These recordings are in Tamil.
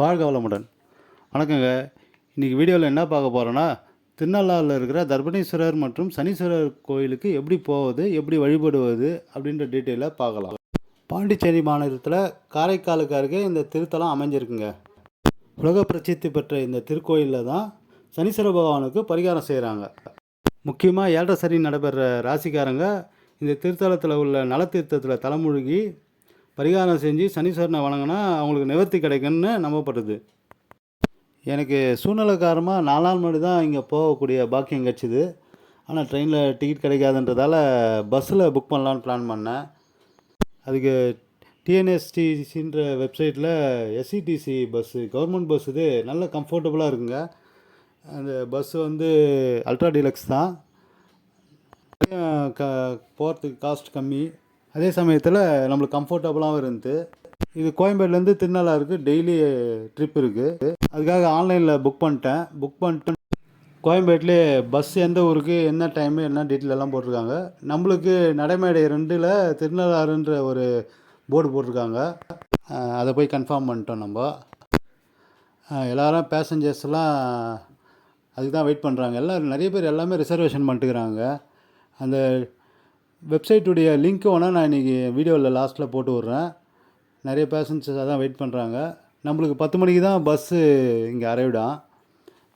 வாழ்க வளமுடன். வணக்கங்க. இன்றைக்கி வீடியோவில் என்ன பார்க்க போகிறோன்னா திருநள்ளாறில் இருக்கிற தர்பணீஸ்வரர் மற்றும் சனீஸ்வரர் கோயிலுக்கு எப்படி போவது எப்படி வழிபடுவது அப்படின்ற டீட்டெயிலாக பார்க்கலாம். பாண்டிச்சேரி மாநிலத்தில் காரைக்காலுக்கு அருகே இந்த திருத்தலம் அமைஞ்சிருக்குங்க. உலக பிரசித்தி பெற்ற இந்த திருக்கோயிலில் தான் சனீஸ்வர பகவானுக்கு பரிகாரம் செய்கிறாங்க முக்கியமாக ஏழரை சனி நடைபெற ராசிக்காரங்க இந்த திருத்தலத்தில் உள்ள நலத்தீர்த்தத்தில் தலைமுழுகி பரிகாரம் செஞ்சு சனீஸ்வரனை வணங்கினா அவங்களுக்கு நிவர்த்தி கிடைக்கும்னு நம்பப்படுது. எனக்கு சூழ்நிலை காரணமாக நாலு முன்னாடி தான் இங்கே போகக்கூடிய பாக்கியம் கிடச்சிது. ஆனால் ட்ரெயினில் டிக்கெட் கிடைக்காதுன்றதால பஸ்ஸில் புக் பண்ணலான்னு பிளான் பண்ணேன். அதுக்கு டிஎன்எஸ்டிசின்ற வெப்சைட்டில் எஸ்சிடிசி பஸ்ஸு கவர்மெண்ட் பஸ் இது நல்ல கம்ஃபர்டபுளாக இருக்குங்க. அந்த பஸ்ஸு வந்து அல்ட்ரா டீலக்ஸ் தான். க போகிறதுக்கு காஸ்ட் கம்மி. அதே சமயத்தில் நம்மளுக்கு கம்ஃபர்டபுளாகவும் இருந்தது இது கோயம்பேடுலேருந்து திருநள்ளாருக்கு டெய்லி ட்ரிப் இருக்குது அதுக்காக ஆன்லைனில் புக் பண்ணிட்டேன். புக் பண்ணிட்டு கோயம்பேட்டிலே பஸ் எந்த ஊருக்கு என்ன டைமு என்ன டீட்டெயில் எல்லாம் போட்டிருக்காங்க. நம்மளுக்கு நடைமேடை ரெண்டில் திருநள்ளாறுன்ற ஒரு போர்டு போட்டிருக்காங்க. அதை போய் கன்ஃபார்ம் பண்ணிட்டோம் நம்ம. எல்லாரும் பேசஞ்சர்ஸ்லாம் அதுக்கு தான் வெயிட் பண்ணுறாங்க எல்லாம் நிறைய பேர் எல்லாமே ரிசர்வேஷன் பண்ணிட்டுக்கிறாங்க. அந்த வெப்சைட்டுடைய லிங்க்கு வேணால் நான் இன்றைக்கி வீடியோவில் லாஸ்ட்டில் போட்டு விட்றேன். நிறைய பேசஞ்சர்ஸ் அதான் வெயிட் பண்ணுறாங்க நம்மளுக்கு பத்து மணிக்கு தான் பஸ்ஸு இங்கே அரைவிடான்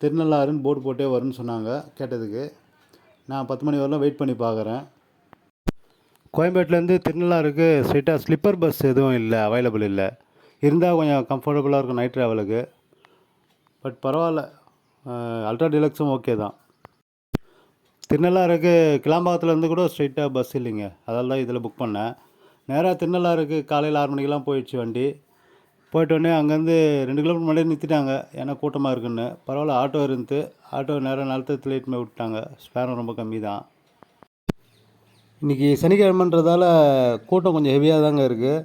திருநள்ளாறுன்னு போர்டு போட்டே வரும்னு சொன்னாங்க கேட்டதுக்கு. நான் பத்து மணி வரலாம் வெயிட் பண்ணி பார்க்குறேன் கோயம்பேட்டிலேருந்து திருநள்ளாறுக்கு ஸ்ட்ரைட்டாக ஸ்லிப்பர் பஸ் எதுவும் இல்லை அவைலபிள் இல்லை. இருந்தால் கொஞ்சம் கம்ஃபர்டபுளாக இருக்கும் நைட் ட்ராவலுக்கு பட் பரவாயில்ல. அல்ட்ரா டீலக்ஸும் ஓகே தான். திருநள்ளாறுக்கு கிளாம்பாக்கத்துலேருந்து கூட ஸ்ட்ரெயிட்டாக பஸ் இல்லைங்க. அதால் தான் இதில் புக் பண்ணேன். நேராக திருநள்ளாறுக்கு காலையில் ஆறு மணிக்கெலாம் போயிடுச்சு வண்டி. போயிட்டு அங்கேருந்து ரெண்டு கிலோமீட்டர் முன்னாடியே நிறுத்திட்டாங்க. ஏன்னா கூட்டமாக இருக்குன்னு. பரவாயில்ல ஆட்டோ இருந்து ஆட்டோ நேராக நிலத்தத்தில் போய் விட்டாங்க. ஸ்பேரம் ரொம்ப கம்மி தான். இன்றைக்கி சனிக்கிழமைன்றதால கூட்டம் கொஞ்சம் ஹெவியாக தாங்க இருக்குது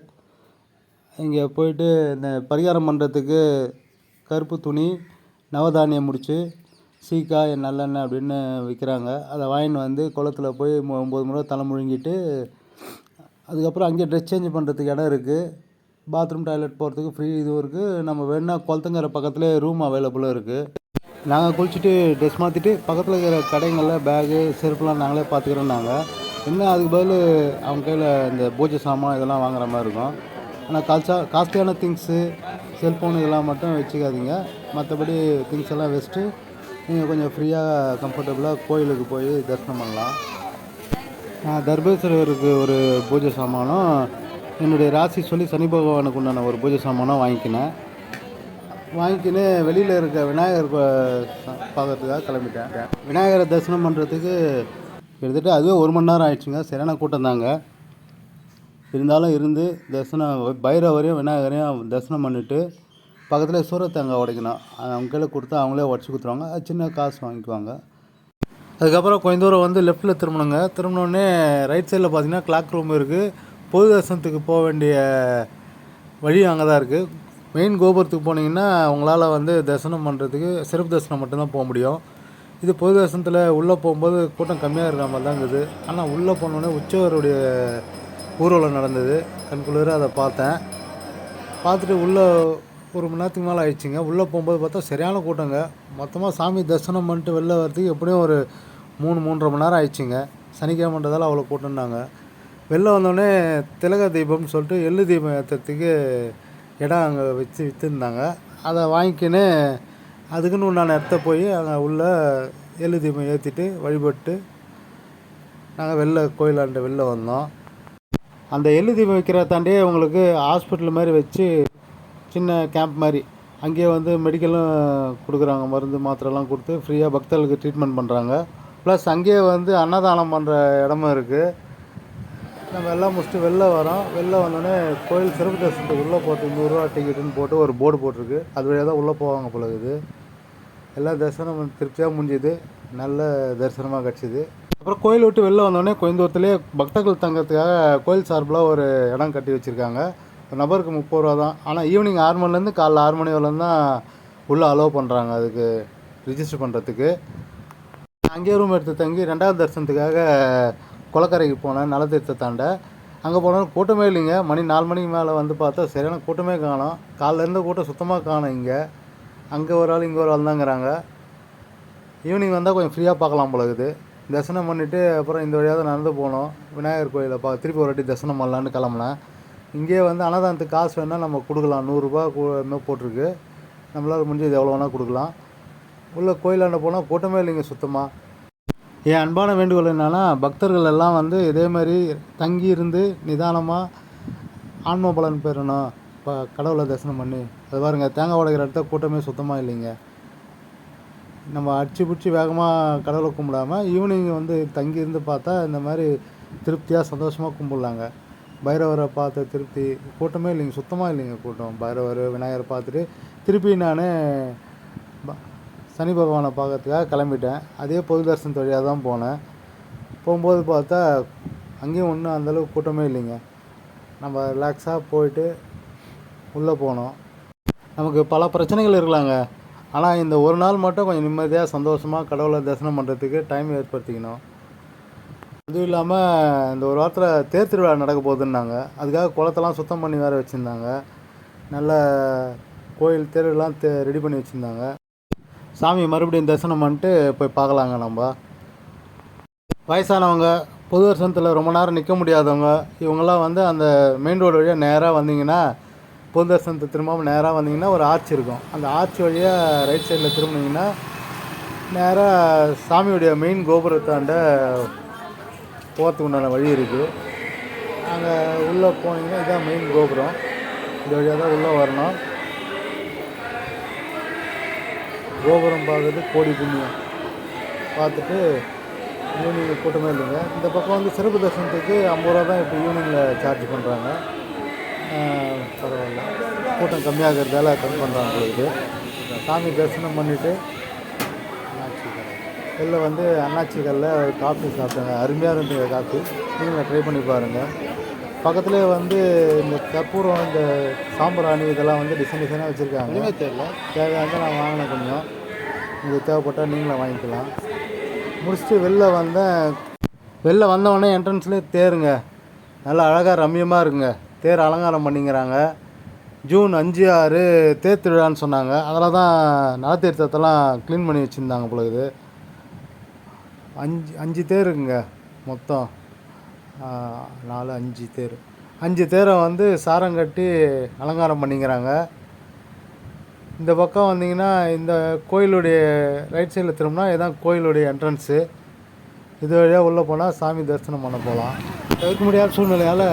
இங்கே போயிட்டு இந்த பரிகாரம் பண்ணுறதுக்கு கருப்பு துணி நவதானியம் முடித்து சீக்காய் நல்லெண்ணெய் அப்படின்னு விற்கிறாங்க அதை வாங்கின்னு வந்து குளத்துல போய் ஒம்பது முறை தலை முழுங்கிட்டு அதுக்கப்புறம் அங்கேயே ட்ரெஸ் சேஞ்ச் பண்ணுறதுக்கு இடம் இருக்குது பாத்ரூம் டாய்லெட் போகிறதுக்கு ஃப்ரீ இதுவும் இருக்குது நம்ம வேணா குளத்துங்கிற பக்கத்துலேயே ரூம் அவைலபிளும் இருக்குது நாங்கள் குளிச்சுட்டு ட்ரெஸ் மாற்றிட்டு பக்கத்தில் இருக்கிற கடைங்களில் பேகு செருப்புலாம் நாங்களே பார்த்துக்கிறோம் நாங்கள் இன்னும் அதுக்கு பதில் அவங்க கையில் இந்த பூஜை சாமான் இதெல்லாம் வாங்குற மாதிரி இருக்கும். ஆனால் கால்சா காஸ்ட்லியான திங்ஸு செல்ஃபோன் இதெல்லாம் மட்டும் வச்சுக்காதீங்க. மற்றபடி திங்ஸ் எல்லாம் வச்சுட்டு நீங்கள் கொஞ்சம் ஃப்ரீயாக கம்ஃபர்டபுளாக கோயிலுக்கு போய் தரிசனம் பண்ணலாம். நான் தர்பேஸ்வரருக்கு ஒரு பூஜை சாமானும் என்னுடைய ராசி சொல்லி சனி பகவானுக்கு உண்டான ஒரு பூஜை சாமானும் வாங்கிக்கினேன். வாங்கிக்கின்னு வெளியில் இருக்க விநாயகர் பார்க்கறதுக்காக கிளம்பிட்டேன். விநாயகரை தரிசனம் பண்ணுறதுக்கு கிட்டத்தட்ட அதுவே ஒரு மணி நேரம் ஆயிடுச்சுங்க. சரியான கூட்டம் தாங்க. இருந்தாலும் இருந்து தரிசனம் பைரவரையும் விநாயகரையும் தரிசனம் பண்ணிவிட்டு பக்கத்தில் சூரத்தேங்காய் உடைக்கணும். அவங்க கையில் கொடுத்தா அவங்களே உடச்சி கொடுத்துருவாங்க. அது சின்ன காசு வாங்கிக்குவாங்க. அதுக்கப்புறம் கொஞ்ச தூரம் வந்து லெஃப்ட்டில் திரும்பணுங்க. திரும்பினோடனே ரைட் சைடில் பார்த்தீங்கன்னா கிளாக் ரூம் இருக்குது பொது தரிசனத்துக்கு போக வேண்டிய வழி அங்கே தான் இருக்குது மெயின் கோபுரத்துக்கு போனீங்கன்னா உங்களால் வந்து தரிசனம் பண்ணுறதுக்கு சிறப்பு தரிசனம் மட்டும்தான் போக முடியும். இது பொது தரிசனத்தில் உள்ளே போகும்போது கூட்டம் கம்மியாக இருக்கிற மாதிரி தான் இருக்குது ஆனால் உள்ளே போனோடனே உச்சவருடைய ஊர்வலம் நடந்தது. கண்குளிர அதை பார்த்தேன். பார்த்துட்டு உள்ளே ஒரு மணி நேரத்துக்கு மேலே ஆயிடுச்சுங்க. உள்ளே போகும்போது பார்த்தா சரியான கூட்டங்க. மொத்தமாக சாமி தரிசனம் பண்ணிட்டு வெளில வரதுக்கு எப்படியும் ஒரு மூணு மூன்றரை மணி நேரம் ஆயிடுச்சுங்க. சனிக்கிழமைன்றதால அவ்வளோ கூட்டம்னாங்க. வெளில வந்தோடனே திலக தீபம்னு சொல்லிட்டு எள்ளு தீபம் ஏற்றுறதுக்கு இடம் அங்கே வச்சு விற்றுருந்தாங்க அதை வாங்கிக்கின்னு அதுக்குன்னு உண்டான இடத்த போய் அங்கே உள்ள எள்ளு தீபம் ஏற்றிட்டு வழிபட்டு நாங்கள் வெளில கோயிலாண்ட வெளில வந்தோம். அந்த எள்ளு தீபம் வைக்கிறதாண்டியே உங்களுக்கு ஹாஸ்பிட்டல் மாதிரி வச்சு சின்ன கேம்ப் மாதிரி. அங்கேயே வந்து மெடிக்கலும் கொடுக்குறாங்க. மருந்து மாத்திரைலாம் கொடுத்து ஃப்ரீயாக பக்தர்களுக்கு ட்ரீட்மெண்ட் பண்ணுறாங்க ப்ளஸ் அங்கேயே வந்து அன்னதானம் பண்ணுற இடமும் இருக்குது நம்ம எல்லாம் முடிச்சுட்டு வெளில வரோம். வெளில வந்தோடனே கோயில் சிறப்பு தரிசனத்துக்கு உள்ளே போட்டு நூறுரூவா டிக்கெட்டுன்னு போட்டு ஒரு போர்டு போட்டிருக்கு. அது வழியாக தான் உள்ளே போவாங்க போல இருக்குது. எல்லாம் தரிசனம் திருப்தியாக முடிஞ்சுது. நல்ல தரிசனமாக கிடச்சிது. அப்புறம் கோயில் விட்டு வெளில வந்தோடனே கொஞ்ச பக்தர்கள் தங்கறதுக்காக கோயில் சார்பில் ஒரு இடம் கட்டி வச்சுருக்காங்க. ஒரு நபருக்கு முப்பது ரூபா தான். ஆனால் ஈவினிங் ஆறு மணிலேருந்து காலைல ஆறு மணி வரலேருந்து தான் உள்ளே அலோவ் பண்ணுறாங்க அதுக்கு ரிஜிஸ்டர் பண்ணுறதுக்கு அங்கேயே ரூம் எடுத்து தங்கி ரெண்டாவது தரிசனத்துக்காக குளக்கரைக்கு போனேன் நலத்தீர்த்த தாண்ட அங்கே போனாலும் கூட்டமே இல்லைங்க. மணி நாலு மணிக்கு மேலே வந்து பார்த்தா சரியான கூட்டமே காணும். காலைல கூட்டம் சுத்தமாக காணும் இங்கே. அங்கே ஒரு ஆள் இங்கே ஒரு ஆள் தாங்கிறாங்க. ஈவினிங் வந்தால் கொஞ்சம் ஃப்ரீயாக பார்க்கலாம் போல இருக்குது. தரிசனம் பண்ணிவிட்டு அப்புறம் இந்த வழியாக தான் நடந்து போனோம். விநாயகர் கோயிலை பா திருப்பி ஒரு வாட்டி தரிசனம் பண்ணலான்னு கிளம்புனேன். இங்கேயே வந்து அன்னதானத்துக்கு காசு வேணால் நம்ம கொடுக்கலாம். நூறுரூபா இன்னும் போட்டிருக்கு. நம்மளால் முடிஞ்சது எவ்வளோ வேணால் கொடுக்கலாம். உள்ள கோயிலாண்ட போனால் கூட்டமே இல்லைங்க சுத்தமாக என் அன்பான வேண்டுகோள் என்னென்னா பக்தர்கள் எல்லாம் வந்து இதே மாதிரி தங்கி இருந்து நிதானமாக ஆன்ம பலன் பெறணும். இப்போ கடவுளை தரிசனம் பண்ணி. அது பாருங்க தேங்காய் உடைக்கிற இடத்த கூட்டமே சுத்தமாக இல்லைங்க. நம்ம அடிச்சு பிடிச்சி வேகமாக கடவுளை கும்பிடாம ஈவினிங் வந்து தங்கி இருந்து பார்த்தா இந்த மாதிரி திருப்தியாக சந்தோஷமாக கும்பிட்லாங்க. பைரவரை பார்த்த திருப்தி கூட்டமே இல்லைங்க சுத்தமாக இல்லைங்க கூட்டம். பைரவர் விநாயகரை பார்த்துட்டு திருப்பி நான் சனி பகவானை பார்க்கறதுக்காக கிளம்பிட்டேன். அதே பொது தரிசனத்து வழியாக தான் போனேன். போகும்போது பார்த்தா அங்கேயும் ஒன்றும் அந்தளவுக்கு கூட்டமே இல்லைங்க. நம்ம ரிலாக்ஸாக போயிட்டு உள்ளே போனோம். நமக்கு பல பிரச்சனைகள் இருக்கலாங்க. ஆனால் இந்த ஒரு நாள் மட்டும் கொஞ்சம் நிம்மதியாக சந்தோஷமாக கடவுளை தரிசனம் பண்ணுறதுக்கு டைம் ஏற்படுத்திக்கணும். அதுவும் இல்லாமல் இந்த ஒரு வாரத்தில் தேர் திருவிழா நடக்க போகுதுன்னாங்க. அதுக்காக குளத்தெல்லாம் சுத்தம் பண்ணி வேறு வச்சுருந்தாங்க. நல்ல கோயில் தேர்லாம் தே ரெடி பண்ணி வச்சுருந்தாங்க. சாமி மறுபடியும் தரிசனம் பண்ணிட்டு போய் பார்க்கலாங்க நம்ம. வயசானவங்க புது வருஷத்தில் ரொம்ப நேரம் நிற்க முடியாதவங்க இவங்கெல்லாம் வந்து அந்த மெயின் ரோடு வழியாக நேராக வந்தீங்கன்னா பொது தரிசனத்தை திரும்பாமல் நேராக வந்தீங்கன்னா ஒரு ஆர்ச் இருக்கும். அந்த ஆர்ச் வழியாக ரைட் சைடில் திரும்பினீங்கன்னா நேராக சாமியுடைய மெயின் கோபுரத்தாண்ட போகிறதுக்கு உண்டான வழி இருக்குது. அங்கே உள்ளே போனீங்கன்னா இதான் மெயின் கோபுரம். இந்த வழியாக தான் உள்ளே வரணும். கோபுரம் பார்க்குறது கோடி புண்ணியம். பார்த்துட்டு ஈவினிங் கூட்டமே இல்லைங்க. இந்த பக்கம் வந்து சிறப்பு தரிசனத்துக்கு ஐம்பது ரூபா தான் இப்போ ஈவினிங்கில் சார்ஜ் பண்ணுறாங்க பரவாயில்ல. கூட்டம் கம்மியாகிறதால கம்மி பண்ணுறாங்க உங்களுக்கு சாமி தரிசனம் பண்ணிவிட்டு வெளில வந்து அண்ணாச்சி கல்லில் ஒரு காஃபி சாப்பிட்டேங்க. அருமையாக இருந்தது காஃபி நீங்களும் ட்ரை பண்ணி பாருங்கள் பக்கத்துலேயே வந்து இந்த கற்பூரம் இந்த சாம்பிராணி இதெல்லாம் வந்து டிசைன் டிசைனாக வச்சுருக்காங்க. தெரியல. தேவையான நான் வாங்கினேன் கொஞ்சம். உங்களுக்கு தேவைப்பட்டால் நீங்களும் வாங்கிக்கலாம். முடிச்சுட்டு வெளில வந்தேன். வெளில வந்தவொடனே என்ட்ரன்ஸ்லேயே தேருங்க. நல்லா அழகாக ரம்மியமாக இருக்குங்க. தேர் அலங்காரம் பண்ணிங்கிறாங்க ஜூன் அஞ்சு ஆறு தேர் திருவிழான்னு சொன்னாங்க. அதில் தான் நலத்தீர்த்தத்தெல்லாம் க்ளீன் பண்ணி வச்சுருந்தாங்க போல இது அஞ்சு அஞ்சு தேருங்க மொத்தம். நாலு அஞ்சு தேர். அஞ்சு தேரை வந்து சாரம் கட்டி அலங்காரம் பண்ணிக்கிறாங்க. இந்த பக்கம் வந்தீங்கன்னா இந்த கோயிலுடைய ரைட் சைடில் திரும்பினா இதுதான் கோயிலுடைய என்ட்ரன்ஸு இது வழியாக உள்ளே போனால் சாமி தரிசனம் பண்ண போகலாம் தவிர்க்க முடியாத சூழ்நிலையால்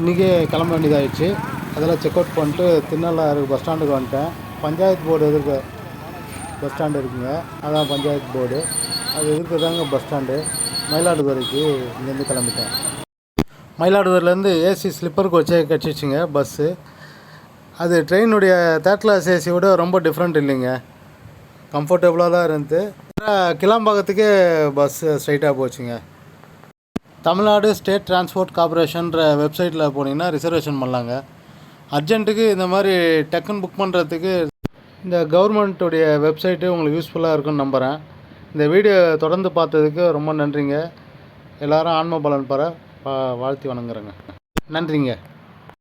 இன்றைக்கே கிளம்ப வேண்டியதாகிடுச்சு அதெல்லாம் செக் அவுட் பண்ணிட்டு திருநள்ளாறு பஸ் ஸ்டாண்டுக்கு வந்துட்டேன். பஞ்சாயத்து போர்டு எதிர்க்க பஸ் ஸ்டாண்டு இருக்குங்க. அதான் பஞ்சாயத்து போர்டு அது எதிர்க்க தாங்க பஸ் ஸ்டாண்டு. மயிலாடுதுறைக்கு இங்கேருந்து கிளம்பிட்டேன். மயிலாடுதுறையிலேருந்து ஏசி ஸ்லிப்பர் கோச்சே கிடச்சிச்சிங்க பஸ்ஸு அது ட்ரெயினுடைய தேர்ட் கிளாஸ் விட ரொம்ப டிஃப்ரெண்ட் இல்லைங்க. கம்ஃபர்டபுளாக தான் இருந்தது. கிளாம்பாக்கத்துக்கே பஸ் ஸ்ட்ரைட்டாக போச்சுங்க. தமிழ்நாடு ஸ்டேட் டிரான்ஸ்போர்ட் கார்ப்பரேஷன்ற வெப்சைட்டில் போனீங்கன்னா ரிசர்வேஷன் பண்ணலாங்க. அர்ஜென்ட்டுக்கு இந்த மாதிரி டக்குன்னு புக் பண்ணுறதுக்கு இந்த கவர்மெண்ட்டுடைய வெப்சைட்டு உங்களுக்கு யூஸ்ஃபுல்லாக இருக்குன்னு நம்புகிறேன் இந்த வீடியோ தொடர்ந்து பார்த்ததுக்கு ரொம்ப நன்றிங்க. எல்லாரும் ஆன்ம பலன் பெற வா- வாழ்த்தி வணங்குறேங்க. நன்றிங்க.